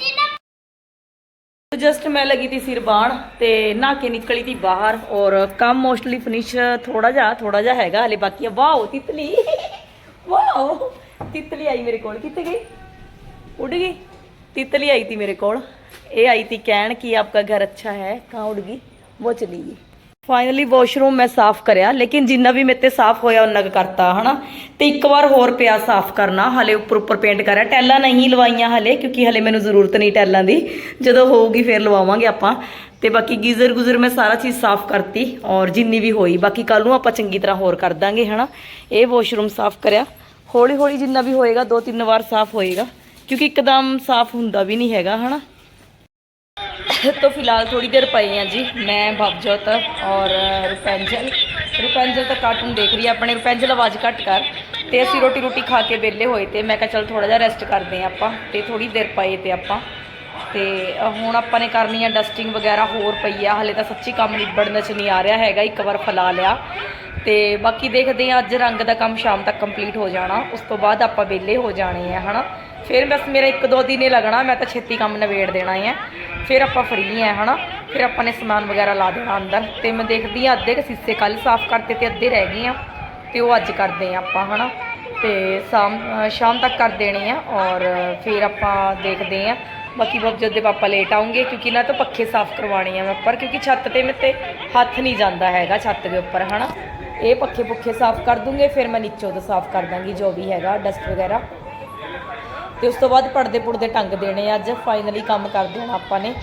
ਚਲੋ ਜਸਟ ਮੈਂ ਲੱਗੀ ਤੀ ਸਿਰ ਬਾਣ ਤੇ ਨਹਾ ਕੇ ਨਿਕਲੀ ਤੀ ਬਾਹਰ ਔਰ ਕੰਮ ਮੋਸਟਲੀ ਫਿਨਿਸ਼ ਥੋੜਾ ਜਿਹਾ ਥੋੜਾ ਜਿਹਾ ਹੈਗਾ, ਹਲੇ ਬਾਕੀ ਆ। ਵਾਓ, ਤਿਤਲੀ। ਵਾਓ, ਤਿਤਲੀ ਆਈ ਮੇਰੇ ਕੋਲ। ਕਿੱਥੇ ਗਈ? ਉੱਡ ਗਈ। ਤਿਤਲੀ ਆਈ ਤੀ ਮੇਰੇ ਕੋਲ। ਇਹ ਆਈ ਤੀ ਕਹਿਣ ਕਿ ਆਪਕਾ ਘਰ ਅੱਛਾ ਹੈ ਕਹਾਂ ਉੱਡ ਗਈ। ਉਹ ਚਲੀ ਗਈ। ਫਾਈਨਲੀ ਵਾਸ਼ਰੂਮ ਮੈਂ ਸਾਫ਼ ਕਰਿਆ, ਲੇਕਿਨ ਜਿੰਨਾ ਵੀ ਮੇਰੇ ਤੇ ਸਾਫ਼ ਹੋਇਆ, ਉਹਨਾਂ ਕੁ ਕਰਤਾ, ਹਨਾ? ਤੇ ਇੱਕ ਵਾਰ ਹੋਰ ਪਿਆ ਸਾਫ਼ ਕਰਨਾ, ਹਲੇ ਉੱਪਰ ਉੱਪਰ ਪੇਂਟ ਕਰਿਆ। ਟੈਲਾਂ ਨਹੀਂ ਲਵਾਈਆਂ ਹਲੇ, ਕਿਉਂਕਿ ਹਲੇ ਮੈਨੂੰ ਜ਼ਰੂਰਤ ਨਹੀਂ ਟੈਲਾਂ ਦੀ। ਜਦੋਂ ਹੋਊਗੀ, ਫਿਰ ਲਵਾਵਾਂਗੇ ਆਪਾਂ। ਤੇ ਬਾਕੀ ਗੀਜ਼ਰ ਗੁਜ਼ਰ ਮੈਂ ਸਾਰਾ ਚੀਜ਼ ਸਾਫ਼ ਕਰਤੀ, ਔਰ ਜਿੰਨੀ ਵੀ ਹੋਈ, ਬਾਕੀ ਕੱਲ ਨੂੰ ਆਪਾਂ ਚੰਗੀ ਤਰ੍ਹਾਂ ਹੋਰ ਕਰ ਦਾਂਗੇ, ਹਨਾ? ਇਹ ਵਾਸ਼ਰੂਮ ਸਾਫ਼ ਕਰਿਆ। ਹੌਲੀ ਹੌਲੀ ਜਿੰਨਾ ਵੀ ਹੋਏਗਾ ਦੋ ਤਿੰਨ ਵਾਰ ਸਾਫ਼ ਹੋਏਗਾ, ਕਿਉਂਕਿ ਇੱਕਦਮ ਸਾਫ਼ ਹੁੰਦਾ ਵੀ ਨਹੀਂ ਹੈਗਾ, ਹਨਾ? तो फिलहाल थोड़ी देर पए हैं जी मैं भवजोत और रुपेंजल रुपेंजल तो कार्टून देख रही है अपने रुपेंजल आवाज़ घट कर ਤੇ ਅਸੀਂ ਰੋਟੀ ਰੋਟੀ ਖਾ ਕੇ ਵਿਹਲੇ ਹੋਏ ਤੇ ਮੈਂ ਕਿਹਾ ਚਲ ਥੋੜਾ ਜਿਹਾ ਰੈਸਟ ਕਰਦੇ ਹਾਂ ਆਪਾਂ ਤੇ ਥੋੜੀ ਦੇਰ ਪਏ ਤੇ ਆਪਾਂ ਤੇ ਅ, ਹੁਣ ਆਪਾਂ ਨੇ ਕਰਨੀ ਆ ਡਸਟਿੰਗ ਵਗੈਰਾ ਹੋਰ ਪਈ ਆ ਹਲੇ ਤਾਂ ਸੱਚੀ ਕੰਮ ਨਿਬੜਨ ਚ ਨਹੀਂ ਆ ਰਿਹਾ ਹੈਗਾ ਇੱਕ ਵਾਰ ਫਲਾ ਲਿਆ ਤੇ ਬਾਕੀ ਦੇਖਦੇ ਆ ਅੱਜ ਰੰਗ ਦਾ ਕੰਮ ਸ਼ਾਮ ਤੱਕ ਕੰਪਲੀਟ ਹੋ ਜਾਣਾ। ਉਸ ਤੋਂ ਬਾਅਦ ਆਪਾਂ ਵਿਹਲੇ ਹੋ ਜਾਣੇ ਆ, ਹਨਾ? ਫਿਰ ਬਸ ਮੇਰਾ ਇੱਕ ਦੋ ਦਿਨ ਹੀ ਲੱਗਣਾ, ਮੈਂ ਤਾਂ ਛੇਤੀ ਕੰਮ ਨਿਬੇੜ ਦੇਣਾ ਹੈ ਫਿਰ ਆਪਾਂ ਫਰੀ ਆ, ਹਨਾ? ਫਿਰ ਆਪਾਂ ਨੇ ਸਮਾਨ ਵਗੈਰਾ ਲਾ ਦੇਣਾ ਅੰਦਰ। ਤੇ ਮੈਂ ਦੇਖਦੀ ਆ ਅੱਧੇ ਕੁ ਸੀਸੇ ਕੱਲ ਸਾਫ਼ ਕਰਤੇ ਤੇ ਅੱਧੇ ਰਹਿ ਗਏ ਆ, ਤੇ ਉਹ ਅੱਜ ਕਰਦੇ ਆ ਆਪਾਂ, ਹਨਾ? ਤੇ ਸ਼ਾਮ ਸ਼ਾਮ ਤੱਕ ਕਰ ਦੇਣੇ ਆ ਔਰ ਫਿਰ ਆਪਾਂ ਦੇਖਦੇ ਆ ਬਾਕੀ ਬਬਜਤ ਦੇ ਪਾਪਾ ਲੇਟ ਆਉਂਗੇ ਕਿਉਂਕਿ ਨਾ ਤਾਂ ਪੱਖੇ ਸਾਫ਼ ਕਰਵਾਉਣੇ ਆ ਮੈਂ ਉੱਪਰ, ਕਿਉਂਕਿ ਛੱਤ ਤੇ ਮੇਰੇ ਤੇ ਹੱਥ ਨਹੀਂ ਜਾਂਦਾ ਹੈਗਾ, ਛੱਤ ਦੇ ਉੱਪਰ, ਹਨਾ? ਇਹ ਪੱਖੇ ਪੁੱਖੇ ਸਾਫ਼ ਕਰ ਦੂੰਗੇ, ਫਿਰ ਮੈਂ ਨੀਚੋਂ ਤੋਂ ਸਾਫ਼ ਕਰ ਦਾਂਗੀ ਜੋ ਵੀ ਹੈਗਾ ਡਸਟ ਵਗੈਰਾ। ਤੇ ਉਸ ਤੋਂ ਬਾਅਦ ਪਰਦੇ ਪੁਰਦੇ ਟੰਗ ਦੇਣੇ ਆ ਅੱਜ ਫਾਈਨਲੀ ਕੰਮ ਕਰ ਦੇਣਾ ਆਪਾਂ ਨੇ।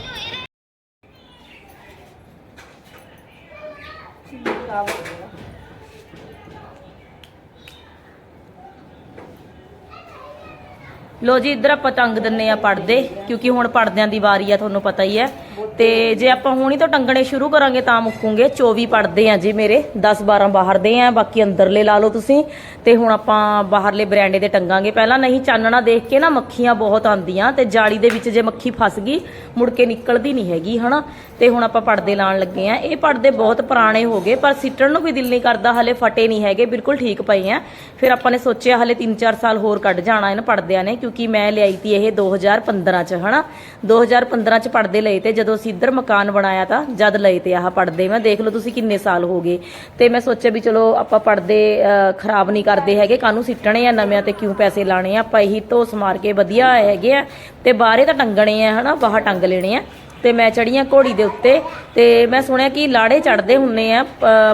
ਲੋ ਜੀ, ਇੱਧਰ ਆਪਾਂ ਟੰਗ ਦਿੰਨੇ ਆ ਪਰਦੇ, ਕਿਉਂਕਿ ਹੁਣ ਪਰਦਿਆਂ ਦੀ ਵਾਰੀ ਆ, ਤੁਹਾਨੂੰ ਪਤਾ ਹੀ ਹੈ। ਤੇ ਜੇ ਆਪਾਂ ਹੁਣੀ ਤੋਂ ਟੰਗਣੇ ਸ਼ੁਰੂ ਕਰਾਂਗੇ ਤਾਂ ਮੁੱਕੂਗੇ। 24 ਪੜਦੇ ਆ ਜੀ ਮੇਰੇ 10 12 ਬਾਹਰ ਦੇ ਆ, ਬਾਕੀ ਅੰਦਰਲੇ ਲਾ ਲਓ ਤੁਸੀਂ। ਤੇ ਹੁਣ ਆਪਾਂ ਬਾਹਰਲੇ ਬਰਾਂਡੇ ਦੇ ਟੰਗਾਂਗੇ। ਪਹਿਲਾਂ ਨਹੀਂ, ਚਾਨਣਾ ਦੇਖ ਕੇ ਨਾ ਮੱਖੀਆਂ ਬਹੁਤ ਆਉਂਦੀਆਂ ਤੇ ਜਾਲੀ ਦੇ ਵਿੱਚ ਜੇ ਮੱਖੀ ਫਸ ਗਈ, ਮੁੜ ਕੇ ਨਿਕਲਦੀ ਨਹੀਂ ਹੈਗੀ, ਹਨਾ? ਤੇ ਹੁਣ ਆਪਾਂ ਪੜਦੇ ਲਾਉਣ ਲੱਗੇ ਆ। ਇਹ ਪਰਦੇ ਬਹੁਤ ਪੁਰਾਣੇ ਹੋ ਗਏ, ਪਰ ਸਿੱਟਣ ਨੂੰ ਵੀ ਦਿਲ ਨਹੀਂ ਕਰਦਾ, ਹਲੇ ਫਟੇ ਨਹੀਂ ਹੈਗੇ, ਬਿਲਕੁਲ ਠੀਕ ਪਏ ਆ। ਫਿਰ ਆਪਾਂ ਨੇ ਸੋਚਿਆ ਹਲੇ 3-4 ਸਾਲ ਹੋਰ ਕੱਢ ਜਾਣਾ ਇਹਨਾਂ ਪਰਦਿਆਂ ਨੇ, ਕਿਉਂਕਿ ਮੈਂ ਲਿਆਈ ਤੀ ਇਹ 2015 ਚ, ਹਨਾ? 2015 ਚ ਪੜਦੇ ਲਏ ਤੇ ਜਦੋਂ ਅਸੀਂ ਇੱਧਰ ਮਕਾਨ ਬਣਾਇਆ ਤਾਂ ਜਦ ਲਏ ਤੇ ਆਹ ਪੜਦੇ। ਮੈਂ ਦੇਖ ਲਓ ਤੁਸੀਂ ਕਿੰਨੇ ਸਾਲ ਹੋ ਗਏ। ਤੇ ਮੈਂ ਸੋਚਿਆ ਵੀ ਚਲੋ ਆਪਾਂ ਪੜਦੇ ਅਹ, ਖਰਾਬ ਨਹੀਂ ਕਰਦੇ ਹੈਗੇ। ਕਾਹਨੂੰ ਸਿੱਟਣੇ ਆ ਨਵਿਆਂ ਤੇ ਕਿਉਂ ਪੈਸੇ ਲਾਣੇ ਆ? ਆਪਾਂ ਇਹੀ ਧੋਸ ਮਾਰ ਕੇ ਵਧੀਆ ਹੈਗੇ ਆ ਤੇ ਬਾਹਰੇ ਤਾਂ ਟੰਗਣੇ ਆ ਹਨਾ? ਬਾਹਰ ਟੰਗ ਲੈਣੇ ਆ। ਤੇ ਮੈਂ ਚੜੀਆਂ ਘੋੜੀ ਦੇ ਉੱਤੇ ਤੇ ਮੈਂ ਸੁਣਿਆ ਕਿ ਲਾੜੇ ਚੜਦੇ ਹੁੰਨੇ ਆ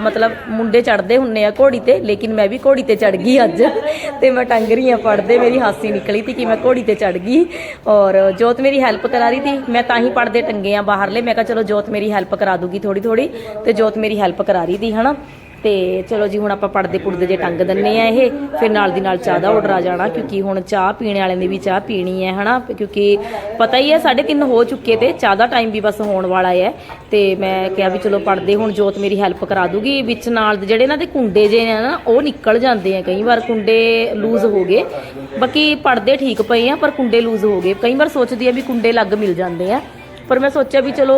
ਮਤਲਬ ਮੁੰਡੇ ਚੜਦੇ ਹੁੰਨੇ ਆ ਘੋੜੀ ਤੇ, ਲੇਕਿਨ ਮੈਂ ਵੀ ਘੋੜੀ ਤੇ ਚੜ ਗਈ ਅੱਜ। ਤੇ ਮੈਂ ਟੰਗ ਰਹੀ ਆ ਪੜਦੇ ਮੇਰੀ ਹਾਸੀ ਨਿਕਲੀ ਤੀ ਕਿ ਮੈਂ ਘੋੜੀ ਤੇ ਚੜ ਗਈ। ਔਰ ਜੋਤ ਮੇਰੀ ਹੈਲਪ ਕਰਾ ਰਹੀ ਤੀ ਮੈਂ ਤਾਂ ਹੀ ਪੜਦੇ ਟੰਗੇ ਆ ਬਾਹਰਲੇ। ਮੈਂ ਕਿਹਾ ਚਲੋ ਜੋਤ ਮੇਰੀ ਹੈਲਪ ਕਰਾ ਦੂਗੀ ਥੋੜੀ ਥੋੜੀ ਤੇ ਜੋਤ ਮੇਰੀ ਹੈਲਪ ਕਰਾ ਰਹੀ ਤੀ ਹਨਾ? ਤੇ ਚਲੋ ਜੀ, ਹੁਣ ਆਪਾਂ ਪੜਦੇ ਪੁੜਦੇ ਜੇ ਟੰਗ ਦਿੰਨੇ ਆ ਇਹ, ਫਿਰ ਨਾਲ ਦੀ ਨਾਲ ਚਾਹ ਦਾ ਆਰਡਰ ਆ ਜਾਣਾ, ਕਿਉਂਕਿ ਹੁਣ ਚਾਹ ਪੀਣ ਵਾਲਿਆਂ ਨੇ ਵੀ ਚਾਹ ਪੀਣੀ ਹੈ, ਹਨਾ? ਕਿਉਂਕਿ ਪਤਾ ਹੀ ਹੈ 3:30 ਹੋ ਚੁੱਕੇ ਤੇ ਚਾਹ ਦਾ ਟਾਈਮ ਵੀ ਬਸ ਹੋਣ ਵਾਲਾ ਹੈ। ਤੇ ਮੈਂ ਕਿਹਾ ਵੀ ਚਲੋ ਪੜਦੇ ਹੁਣ ਜੋਤ ਮੇਰੀ ਹੈਲਪ ਕਰਾ ਦੂਗੀ। ਵਿੱਚ ਨਾਲ ਜਿਹੜੇ ਇਹਨਾਂ ਦੇ ਕੁੰਡੇ ਜੇ ਨੇ ਨਾ, ਉਹ ਨਿਕਲ ਜਾਂਦੇ ਆ ਕਈ ਵਾਰ, ਕੁੰਡੇ ਲੂਜ਼ ਹੋ ਗਏ। ਬਾਕੀ ਪੜਦੇ ਠੀਕ ਪਏ ਆ, ਪਰ ਕੁੰਡੇ ਲੂਜ਼ ਹੋ ਗਏ। ਕਈ ਵਾਰ ਸੋਚਦੀ ਆ ਵੀ ਕੁੰਡੇ ਲੱਗ ਮਿਲ ਜਾਂਦੇ ਆ। ਪਰ ਮੈਂ ਸੋਚਿਆ ਵੀ ਚਲੋ,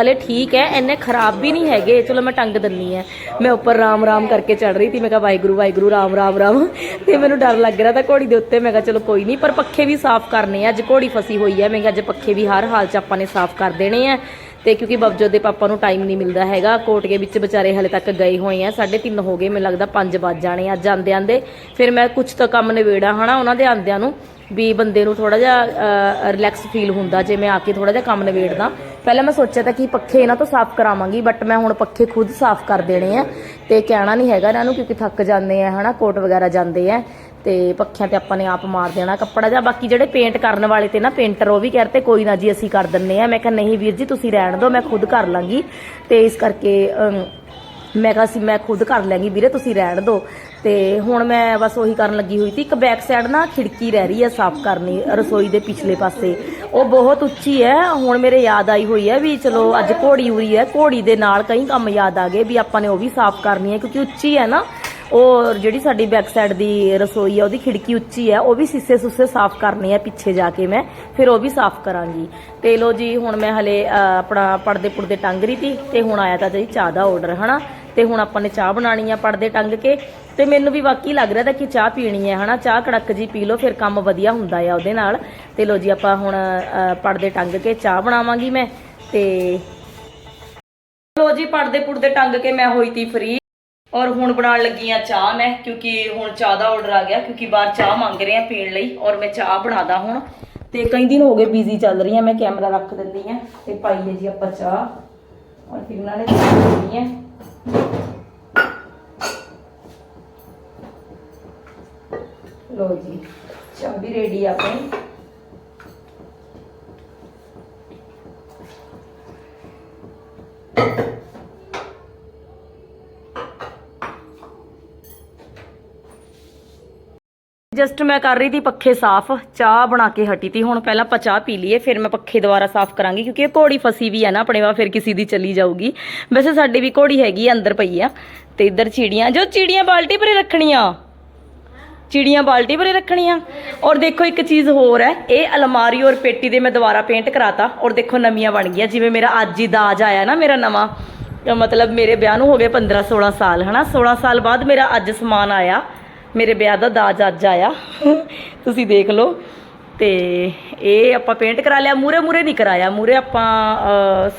ਹਲੇ ਠੀਕ ਹੈ, ਇੰਨੇ ਖਰਾਬ ਵੀ ਨਹੀਂ ਹੈਗੇ। ਚਲੋ ਮੈਂ ਟੰਗ ਦਿੰਨੀ ਆ ਮੈਂ ਉੱਪਰ ਰਾਮ ਰਾਮ ਕਰਕੇ ਚੜ ਰਹੀ ਸੀ, ਮੈਂ ਕਿਹਾ ਵਾਹਿਗੁਰੂ ਵਾਹਿਗੁਰੂ, ਰਾਮ ਰਾਮ ਰਾਮ। ਤੇ ਮੈਨੂੰ ਡਰ ਲੱਗ ਰਿਹਾ ਤਾਂ ਘੋੜੀ ਦੇ ਉੱਤੇ, ਮੈਂ ਕਿਹਾ ਚਲੋ ਕੋਈ ਨਹੀਂ, ਪਰ ਪੱਖੇ ਵੀ ਸਾਫ਼ ਕਰਨੇ ਆ। ਅੱਜ ਘੋੜੀ ਫਸੀ ਹੋਈ ਹੈ, ਮੈਂ ਕਿਹਾ ਅੱਜ ਪੱਖੇ ਵੀ ਹਰ ਹਾਲ 'ਚ ਆਪਾਂ ਨੇ ਸਾਫ਼ ਕਰ ਦੇਣੇ ਆ। ਤੇ ਕਿਉਂਕਿ ਬਬਜੋਤ ਦੇ ਪਾਪਾ ਨੂੰ ਟਾਈਮ ਨਹੀਂ ਮਿਲਦਾ ਹੈਗਾ, ਕੋਟਕੇ ਵਿੱਚ ਵਿਚਾਰੇ ਹਲੇ ਤੱਕ ਗਏ ਹੋਏ ਆ। 3:30 ਹੋ ਗਏ, ਮੈਨੂੰ ਲੱਗਦਾ 5 ਵੱਜ ਜਾਣੇ ਅੱਜ ਆਂਦੇ ਆਂਦੇ ਫਿਰ ਮੈਂ ਕੁਝ ਤਾਂ ਕੰਮ ਨਿਬੇੜਾ ਹਨਾ, ਉਹਨਾਂ ਦੇ ਆਂਦਿਆਂ ਨੂੰ। ਵੀ ਬੰਦੇ ਨੂੰ ਥੋੜਾ ਜਿਹਾ ਰਿਲੈਕਸ ਫੀਲ ਹੁੰਦਾ ਜੇ ਮੈਂ ਆ ਕੇ ਥੋੜਾ ਜਿਹਾ ਕੰਮ ਨਿਬੇੜਦਾ। ਪਹਿਲਾਂ ਮੈਂ ਸੋਚਿਆ ਤਾਂ ਕਿ ਪੱਖੇ ਇਹਨਾਂ ਤੋਂ ਸਾਫ਼ ਕਰਾਵਾਂਗੀ ਬਟ ਮੈਂ ਹੁਣ ਪੱਖੇ ਖੁਦ ਸਾਫ਼ ਕਰ ਦੇਣੇ ਆ ਤੇ ਕਹਿਣਾ ਨਹੀਂ ਹੈਗਾ ਇਹਨਾਂ ਨੂੰ ਕਿਉਂਕਿ ਥੱਕ ਜਾਂਦੇ ਆ, ਹਨਾ, ਕੋਟ ਵਗੈਰਾ ਜਾਂਦੇ ਆ ਤੇ ਪੱਖਿਆਂ ਤੇ ਆਪਾਂ ਨੇ ਆਪ ਮਾਰ ਦੇਣਾ ਕੱਪੜਾ ਜਾਂ ਬਾਕੀ ਜਿਹੜੇ ਪੇਂਟ ਕਰਨ ਵਾਲੇ ਤੇ ਨਾ ਪੇਂਟਰ ਉਹ ਵੀ ਕਹਿੰਦੇ ਕੋਈ ਨਾ ਜੀ, ਅਸੀਂ ਕਰ ਦਿੰਨੇ ਆ। ਮੈਂ ਕਿਹਾ, ਨਹੀਂ ਵੀਰ ਜੀ, ਤੁਸੀਂ ਰਹਿਣ ਦਿਓ, ਮੈਂ ਖੁਦ ਕਰ ਲਾਂਗੀ। ਤੇ ਇਸ ਕਰਕੇ ਮੈਂ ਕਿਹਾ ਸੀ ਮੈਂ ਖੁਦ ਕਰ ਲਾਂਗੀ ਵੀਰੇ, ਤੁਸੀਂ ਰਹਿਣ ਦਿਓ। ਤੇ ਹੁਣ ਮੈਂ ਬਸ ਉਹੀ ਕਰਨ ਲੱਗੀ ਹੋਈ ਸੀ। ਇੱਕ ਬੈਕ ਸਾਈਡ ਨਾ ਖਿੜਕੀ ਰਹਿ ਰਹੀ ਹੈ ਸਾਫ਼ ਕਰਨੀ, ਰਸੋਈ ਦੇ ਪਿਛਲੇ ਪਾਸੇ। ਉਹ ਬਹੁਤ ਉੱਚੀ ਹੈ। ਹੁਣ ਮੇਰੇ ਯਾਦ ਆਈ ਹੋਈ ਹੈ ਵੀ ਚਲੋ ਅੱਜ ਘੋੜੀ ਹੋਈ ਹੈ। ਘੋੜੀ ਦੇ ਨਾਲ ਕਈ ਕੰਮ ਯਾਦ ਆ ਗਏ ਵੀ ਆਪਾਂ ਨੇ ਉਹ ਵੀ ਸਾਫ਼ ਕਰਨੀ ਹੈ ਕਿਉਂਕਿ ਉੱਚੀ ਹੈ ਨਾ। ਉਹ ਜਿਹੜੀ ਸਾਡੀ ਬੈਕ ਸਾਈਡ ਦੀ ਰਸੋਈ ਆ ਉਹਦੀ ਖਿੜਕੀ ਉੱਚੀ ਹੈ। ਉਹ ਵੀ ਸਿੱਸੇ ਸੁੱਸੇ ਸਾਫ਼ ਕਰਨੇ ਆ ਪਿੱਛੇ ਜਾ ਕੇ ਮੈਂ। ਫਿਰ ਉਹ ਵੀ ਸਾਫ਼ ਕਰਾਂਗੀ। ਤੇ ਲੋ ਜੀ, ਹੁਣ ਮੈਂ ਹਲੇ ਆਪਣਾ ਪਰਦੇ ਪੁਰਦੇ ਟੰਗ ਰਹੀ ਸੀ ਤੇ ਹੁਣ ਆਇਆ ਤਾਂ ਜੀ ਚਾਹ ਦਾ ਆਰਡਰ ਹਨਾ। ਤੇ ਹੁਣ ਆਪਾਂ ਨੇ ਚਾਹ ਬਣਾਣੀ ਆ ਪਰਦੇ ਟੰਗ ਕੇ। ਤੇ ਮੈਨੂੰ ਵੀ ਵਾਕਈ ਲੱਗ ਰਿਹਾ ਤਾਂ ਕਿ ਚਾਹ ਪੀਣੀ ਹੈ, ਹਨਾ? ਚਾਹ ਕੜਕ ਜੀ ਪੀ ਲਓ, ਫਿਰ ਕੰਮ ਵਧੀਆ ਹੁੰਦਾ ਆ ਉਹਦੇ ਨਾਲ। ਤੇ ਲੋ ਜੀ, ਆਪਾਂ ਹੁਣ ਪਰਦੇ ਟੰਗ ਕੇ ਚਾਹ ਬਣਾਵਾਂਗੀ ਮੈਂ, ਤੇ ਲੋ ਜੀ ਪਰਦੇ ਪੁਰਦੇ ਟੰਗ ਕੇ ਮੈਂ ਹੋਈ ਤੀ ਫਰੀ ਔਰ ਹੁਣ ਬਣਾਉਣ ਲੱਗੀ ਆ ਚਾਹ ਮੈਂ, ਕਿਉਂਕਿ ਹੁਣ ਚਾਹ ਦਾ ਆਰਡਰ ਆ ਗਿਆ, ਕਿਉਂਕਿ ਬਾਹਰ ਚਾਹ ਮੰਗ ਰਹੇ ਆ ਪੀਣ ਲਈ, ਔਰ ਮੈਂ ਚਾਹ ਬਣਾਦਾ ਹੁਣ। ਤੇ ਕਈ ਦਿਨ ਹੋ ਗਏ ਬਿਜ਼ੀ ਚੱਲ ਰਹੀ ਆ, ਮੈਂ ਕੈਮਰਾ ਰੱਖ ਦਿੰਦੀ ਆ, ਤੇ ਪਾਈਏ ਜੀ ਆਪਾਂ ਚਾਹ। ਔਰ ਫਿਰ ਨਾਲੇ ਦਿੰਦੀ ਆ ਲੋ ਜੀ ਚਾਹ ਵੀ ਰੈਡੀ ਆਪਣੀ ਜਸਟ ਮੈਂ ਕਰ ਰਹੀ ਸੀ ਪੱਖੇ ਸਾਫ਼। ਚਾਹ ਬਣਾ ਕੇ ਹਟੀ ਤੀ। ਹੁਣ ਪਹਿਲਾਂ ਆਪਾਂ ਚਾਹ ਪੀ ਲਈਏ, ਫਿਰ ਮੈਂ ਪੱਖੇ ਦੁਬਾਰਾ ਸਾਫ਼ ਕਰਾਂਗੀ, ਕਿਉਂਕਿ ਇਹ ਘੋੜੀ ਫਸੀ ਵੀ ਹੈ ਨਾ ਆਪਣੇ ਵਾ ਫਿਰ ਕਿਸੇ ਦੀ ਚਲੀ ਜਾਊਗੀ। ਵੈਸੇ ਸਾਡੀ ਵੀ ਘੋੜੀ ਹੈਗੀ ਆ, ਅੰਦਰ ਪਈ ਆ, ਤੇ ਇੱਧਰ ਚਿੜੀਆਂ, ਜੋ ਚਿੜੀਆਂ ਬਾਲਟੀ ਭਰੇ ਰੱਖਣੀਆਂ। ਚਿੜੀਆਂ ਬਾਲਟੀ ਭਰੇ ਰੱਖਣੀਆਂ। ਔਰ ਦੇਖੋ ਇੱਕ ਚੀਜ਼ ਹੋਰ ਹੈ, ਇਹ ਅਲਮਾਰੀ ਔਰ ਪੇਟੀ ਦੇ ਮੈਂ ਦੁਬਾਰਾ ਪੇਂਟ ਕਰਾਤਾ, ਔਰ ਦੇਖੋ ਨਵੀਆਂ ਬਣ ਗਈਆਂ, ਜਿਵੇਂ ਮੇਰਾ ਅੱਜ ਹੀ ਦਾਜ ਆਇਆ ਨਾ ਮੇਰਾ ਨਵਾਂ। ਮਤਲਬ ਮੇਰੇ ਵਿਆਹ ਨੂੰ ਹੋ ਗਏ 15 16 ਸਾਲ, ਹਨਾ? 16 ਸਾਲ ਬਾਅਦ ਮੇਰਾ ਅੱਜ ਸਮਾਨ ਆਇਆ, ਮੇਰੇ ਵਿਆਹ ਦਾ ਦਾਜ ਅੱਜ ਆਇਆ। <laughs> ਤੁਸੀਂ ਦੇਖ ਲਓ। ਤੇ ਇਹ ਆਪਾਂ ਪੇਂਟ ਕਰਾ ਲਿਆ ਮੂਰੇ ਮੂਰੇ ਨਹੀਂ ਕਰਾਇਆ ਮੂਰੇ ਆਪਾਂ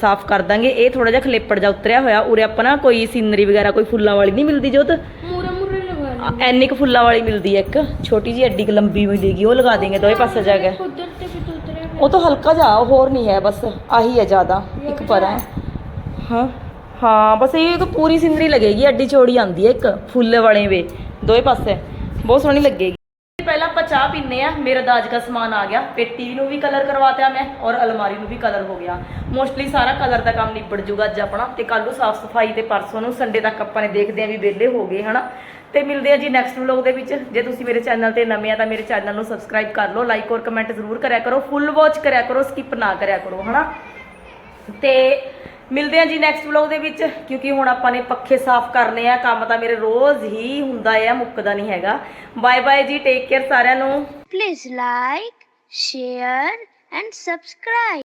ਸਾਫ਼ ਕਰ ਦਾਂਗੇ। ਇਹ ਥੋੜਾ ਜਿਹਾ ਖਲੇਪੜ ਜਾ ਉਤਰਿਆ ਹੋਇਆ, ਉਰੇ ਆਪਾਂ ਨਾ ਕੋਈ ਸੀਨਰੀ ਵਗੈਰਾ, ਕੋਈ ਫੁੱਲਾਂ ਵਾਲੀ ਨਹੀਂ ਮਿਲਦੀ ਜੋਤ। ਮੂਰੇ ਮੂਰੇ ਲਗਾ ਅ- ਐਨੀ ਕੁ ਫੁੱਲਾਂ ਵਾਲੀ ਮਿਲਦੀ ਹੈ ਇੱਕ ਛੋਟੀ ਜਿਹੀ ਐਡੀ ਕੁ ਲੰਬੀ ਮਿਲੇਗੀ ਉਹ ਲਗਾ ਦੇਂਗੇ ਦੋਵੇਂ ਪਾਸੇ ਜਾ ਕੇ। ਉਧਰ ਤੇ ਉਹ ਤਾਂ ਹਲਕਾ ਜਾ ਹੋਰ ਨਹੀਂ ਹੈ ਬਸ ਆਹੀ ਹੈ ਜ਼ਿਆਦਾ ਇੱਕ ਪਰ। ਹੈ। ਹਾਂ ਹਾਂ ਬਸ ਇਹ ਇੱਕ ਪੂਰੀ ਸਿੰਦਰੀ ਲੱਗੇਗੀ ਐਡੀ ਚੌੜੀ ਆਂਦੀ ਹੈ ਇੱਕ ਫੁੱਲ ਵਾਲੇ ਵੇ ਦੋਵੇਂ ਪਾਸੇ। ਬਹੁਤ ਸੋਹਣੀ ਲੱਗੇਗੀ। ਪਹਿਲਾਂ ਆਪਾਂ ਚਾਹ ਪੀਨੇ ਆ ਮੇਰਾ ਦਾਜ ਦਾ ਸਮਾਨ ਆ ਗਿਆ। ਪੇਟੀ ਨੂੰ ਵੀ ਕਲਰ ਕਰਵਾਤਿਆ ਮੈਂ ਔਰ ਅਲਮਾਰੀ ਨੂੰ ਵੀ ਕਲਰ ਹੋ ਗਿਆ। ਮੋਸਟਲੀ ਸਾਰਾ ਕਲਰ ਦਾ ਕੰਮ ਨਿਬੜ ਜੂਗਾ ਅੱਜ ਆਪਣਾ ਤੇ ਕੱਲ ਨੂੰ ਸਾਫ਼ ਸਫ਼ਾਈ ਤੇ ਪਰਸੋਂ ਨੂੰ ਸੰਡੇ ਤੱਕ ਆਪਾਂ ਨੇ ਦੇਖਦੇ ਆ ਵੀ ਵਿਹਲੇ ਹੋ ਗਏ ਹਨਾ? ਤੇ ਮਿਲਦੇ ਆ ਜੀ ਨੈਕਸਟ ਵਲੌਗ ਦੇ ਵਿੱਚ। ਜੇ ਤੁਸੀਂ ਮੇਰੇ ਚੈਨਲ ਤੇ ਨਵੇਂ ਆ ਤਾਂ ਮੇਰੇ ਚੈਨਲ ਨੂੰ ਸਬਸਕ੍ਰਾਈਬ ਕਰ ਲਓ ਲਾਈਕ ਔਰ ਕਮੈਂਟ ਜ਼ਰੂਰ ਕਰਿਆ ਕਰੋ ਫੁੱਲ ਵਾਚ ਕਰਿਆ ਕਰੋ ਸਕਿਪ ਨਾ ਕਰਿਆ ਕਰੋ, ਹਨਾ? ਤੇ ਮਿਲਦੇ ਆ ਜੀ ਨੈਕਸਟ ਵਲੌਗ ਦੇ ਵਿੱਚ, ਕਿਉਂਕਿ ਹੁਣ ਆਪਾਂ ਨੇ ਪੱਖੇ ਸਾਫ਼ ਕਰਨੇ ਆ, ਕੰਮ ਤਾਂ ਮੇਰੇ ਰੋਜ਼ ਹੀ ਹੁੰਦਾ ਆ, ਮੁੱਕਦਾ ਨਹੀਂ ਹੈਗਾ। ਬਾਏ ਬਾਏ ਜੀ ਟੇਕ ਕੇਅਰ ਸਾਰਿਆਂ ਨੂੰ। Please like share and subscribe.